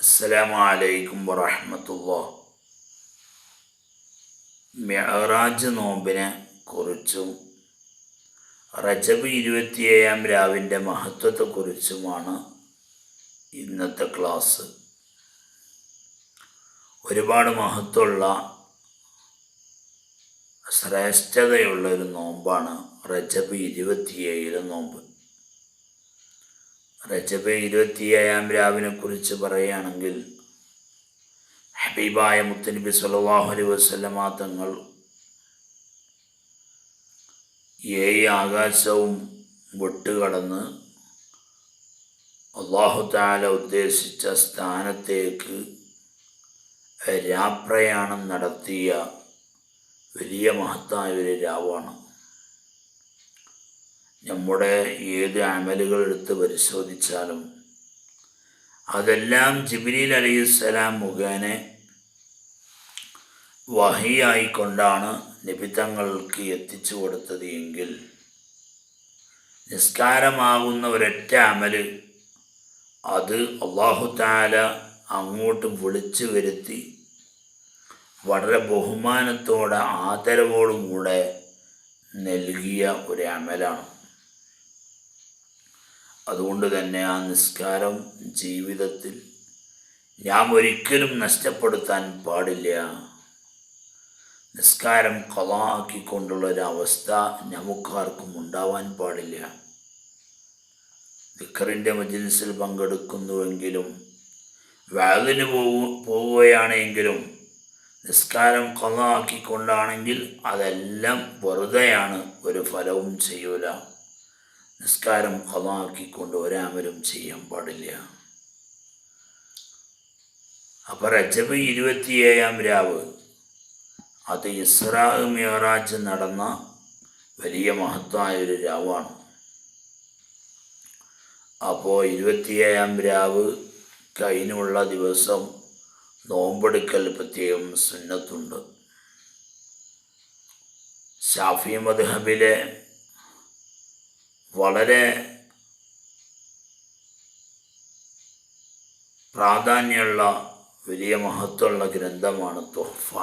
അസ്സലാമു അലൈക്കും വറഹമത്തുള്ള. മെഹറാജ് നോമ്പിനെ കുറിച്ചും റജബ് ഇരുപത്തിയേഴാം രാവിന്റെ മഹത്വത്തെക്കുറിച്ചുമാണ് ഇന്നത്തെ ക്ലാസ്. ഒരുപാട് മഹത്വമുള്ള ശ്രേഷ്ഠതയുള്ള ഒരു നോമ്പാണ് റജബ് ഇരുപത്തിയേഴിലെ നോമ്പ്. റജബ് ഇരുപത്തിയേഴാം രാവിനെ കുറിച്ച് പറയുകയാണെങ്കിൽ ഹബീബായ മുത്തനബി സല്ലല്ലാഹു അലൈഹി വസല്ലമ തങ്ങൾ ഏഴ് ആകാശവും വിട്ടുകടന്ന് അള്ളാഹു താല ഉദ്ദേശിച്ച സ്ഥാനത്തേക്ക് രാപ്രയാണം നടത്തിയ വലിയ മഹത്തായ ഒരു രാവാണ്. നമ്മുടെ ഏത് അമലുകൾ എടുത്ത് പരിശോധിച്ചാലും അതെല്ലാം ജിബിലി അലൈഹിസ്സലാം മുഖേന വഹിയായിക്കൊണ്ടാണ് നിബിത്തങ്ങൾക്ക് എത്തിച്ചു കൊടുത്തത് എങ്കിൽ നിസ്കാരമാകുന്ന ഒരൊറ്റ അമൽ അത് അള്ളാഹു താല അങ്ങോട്ട് വിളിച്ചു വരുത്തി വളരെ ബഹുമാനത്തോടെ ആദരവോടും കൂടെ നൽകിയ ഒരു അമലാണ്. അതുകൊണ്ട് തന്നെ ആ നിസ്കാരം ജീവിതത്തിൽ ഞാൻ ഒരിക്കലും നഷ്ടപ്പെടുത്താൻ പാടില്ല. നിസ്കാരം കൊളാക്കിക്കൊണ്ടുള്ള ഒരവസ്ഥ നമുക്കാർക്കും ഉണ്ടാവാൻ പാടില്ല. ദിക്കറിന്റെ മജിൽസിൽ പങ്കെടുക്കുന്നുവെങ്കിലും വാതിന് പോകു പോവുകയാണെങ്കിലും നിസ്കാരം കൊളാക്കിക്കൊണ്ടാണെങ്കിൽ അതെല്ലാം വെറുതെയാണ് ഒരു ഫലവും ചെയ്യൂല. നിസ്കാരം ഹലാക്കിക്കൊണ്ട് ഒരാമരും ചെയ്യാൻ പാടില്ല. അപ്പോൾ രജബ് ഇരുപത്തിയേഴാം രാവ് അത് ഇസ്രാ മിയറാജ് നടന്ന വലിയ മഹത്തായ ഒരു രാവാണ്. അപ്പോൾ ഇരുപത്തിയേഴാം രാവ് കഴിഞ്ഞുള്ള ദിവസം നോമ്പെടുക്കൽ പ്രത്യേകം സുന്നത്തുണ്ട്. ഷാഫി മദ്ഹബിലെ വളരെ പ്രാധാന്യമുള്ള വലിയ മഹത്വമുള്ള ഗ്രന്ഥമാണ് തുഹഫ.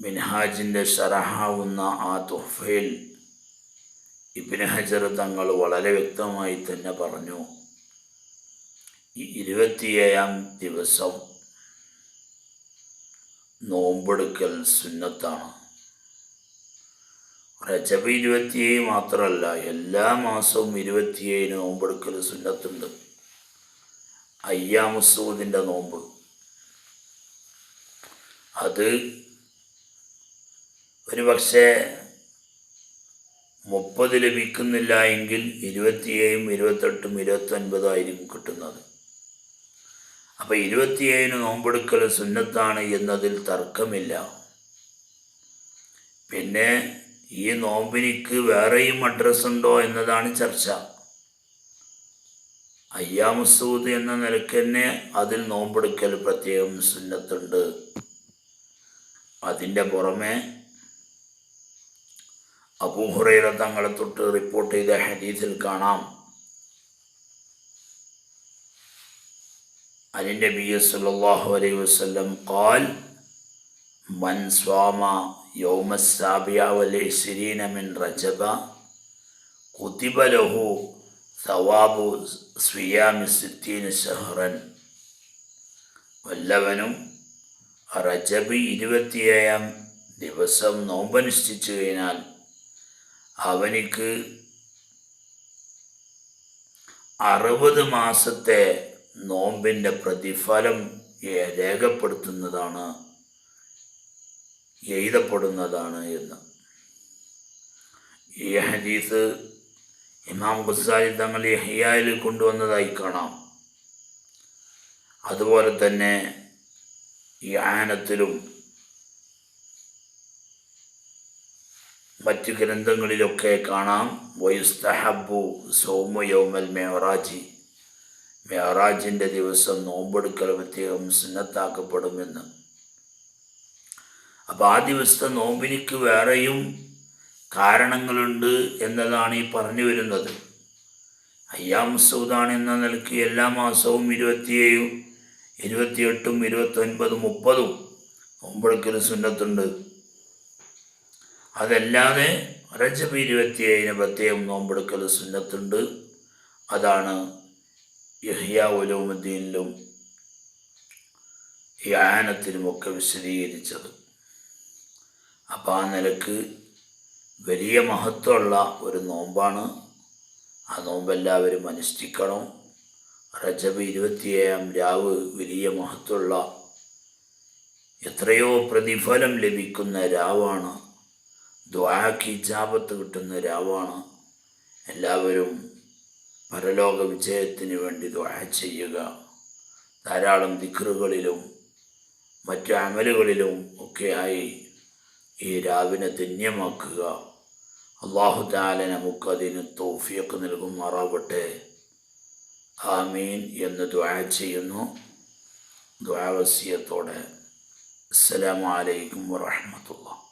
മിൻഹാജിന്റെ ഷറഹാവുന്ന ആ തുഹഫയിൽ ഇബിന് ഹജർ തങ്ങൾ വളരെ വ്യക്തമായി തന്നെ പറഞ്ഞു ഈ ഇരുപത്തിയേഴാം ദിവസം നോമ്പെടുക്കൽ സുന്നത്താണ്. റജബ് ഇരുപത്തിയേഴ് മാത്രമല്ല എല്ലാ മാസവും ഇരുപത്തിയേഴിന് നോമ്പെടുക്കൽ സുന്നത്തുണ്ട്. അയ്യാമുസൂദിന്റെ നോമ്പ്. അത് ഒരു പക്ഷേ മുപ്പത് ലഭിക്കുന്നില്ല എങ്കിൽ ഇരുപത്തിയേഴും ഇരുപത്തെട്ടും ഇരുപത്തൊൻപതും ആയിരിക്കും കിട്ടുന്നത്. അപ്പോൾ ഇരുപത്തിയേഴിന് നോമ്പെടുക്കൽ സുന്നത്താണ് എന്നതിൽ തർക്കമില്ല. പിന്നെ ഈ നോമ്പിനിക്ക് വേറെയും അഡ്രസ് ഉണ്ടോ എന്നതാണ് ചർച്ച. അയ്യാമസൂദ് എന്ന നിലയ്ക്ക് തന്നെ അതിൽ നോമ്പെടുക്കൽ പ്രത്യേകം സുന്നത്തുണ്ട്. അതിന്റെ പുറമെ അബൂഹുറൈറ തങ്ങളെ തൊട്ട് റിപ്പോർട്ട് ചെയ്ത ഹദീസിൽ കാണാം. അതിന്റെ ബി എസ് അലൈഹി വസല്ലം കാൽ മൻ സ്വാമ യൗമ സാബിയാവലെ ശരീനമിൻ റജബ കുത്തിബലഹു സവാബു സ്വിയാമി സിത്തീന് ഷഹ്റൻ. വല്ലവനും റജബ് ഇരുപത്തിയേഴാം ദിവസം നോമ്പനുഷ്ഠിച്ചു കഴിഞ്ഞാൽ അവനിക്ക് അറുപത് മാസത്തെ നോമ്പിന്റെ പ്രതിഫലം രേഖപ്പെടുത്തുന്നതാണ് എഴുതപ്പെടുന്നതാണ് എന്ന്. ഈ ഹദീസ് ഇമാം ബുസാരി തങ്ങൾ ഹയ്യായിൽ കൊണ്ടുവന്നതായി കാണാം. അതുപോലെ തന്നെ ഈ ആനത്തിലും മറ്റു ഗ്രന്ഥങ്ങളിലൊക്കെ കാണാം. വയുസ്തഹബു സോമയോമൽ യൗമൽ മെഹറാജി. മെഹറാജിന്റെ ദിവസം നോമ്പെടുക്കൽ പ്രത്യേകം സുന്നത്താക്കപ്പെടുമെന്ന്. അപ്പോൾ ആ ദിവസത്തെ നോമ്പിനിക്ക് വേറെയും കാരണങ്ങളുണ്ട് എന്നതാണ് ഈ പറഞ്ഞു വരുന്നത്. അയ്യാം സൗദാണ് എന്ന നിലയ്ക്ക് എല്ലാ മാസവും ഇരുപത്തിയേഴും ഇരുപത്തിയെട്ടും ഇരുപത്തൊൻപതും മുപ്പതും നോമ്പെടുക്കൽ സുന്നത്തുണ്ട്. അതല്ലാതെ റജബ് ഇരുപത്തിയേഴിന് പ്രത്യേകം നോമ്പെടുക്കൽ സുന്നത്തുണ്ട്. അതാണ് യഹ്യ ഉലോമുദ്ദീനിലും ഈ ആനത്തിലുമൊക്കെ വിശദീകരിച്ചത്. അപ്പം ആ നിലയ്ക്ക് വലിയ മഹത്വമുള്ള ഒരു നോമ്പാണ്. ആ നോമ്പെല്ലാവരും അനുഷ്ഠിക്കണം. റജബ് ഇരുപത്തിയേഴാം രാവ് വലിയ മഹത്വമുള്ള എത്രയോ പ്രതിഫലം ലഭിക്കുന്ന രാവാണ്. ദ്വാക്ക് ജാപത്ത് കിട്ടുന്ന രാവാണ്. എല്ലാവരും പരലോക വിജയത്തിന് വേണ്ടി ദ്വാ ചെയ്യുക. ധാരാളം ദിക്റുകളിലും മറ്റു അമലുകളിലും ഒക്കെയായി ഈ രാവിനെ ധന്യമാക്കുക. അള്ളാഹു താല നമുക്കതിന് തോഫിയൊക്കെ നൽകുമാറാവട്ടെ. ആമീൻ എന്ന് ദ്വാ ചെയ്യുന്നു. ദ്വാവസ്യത്തോടെ അസ്സലാമലൈക്കും വറഹമത്തുള്ള.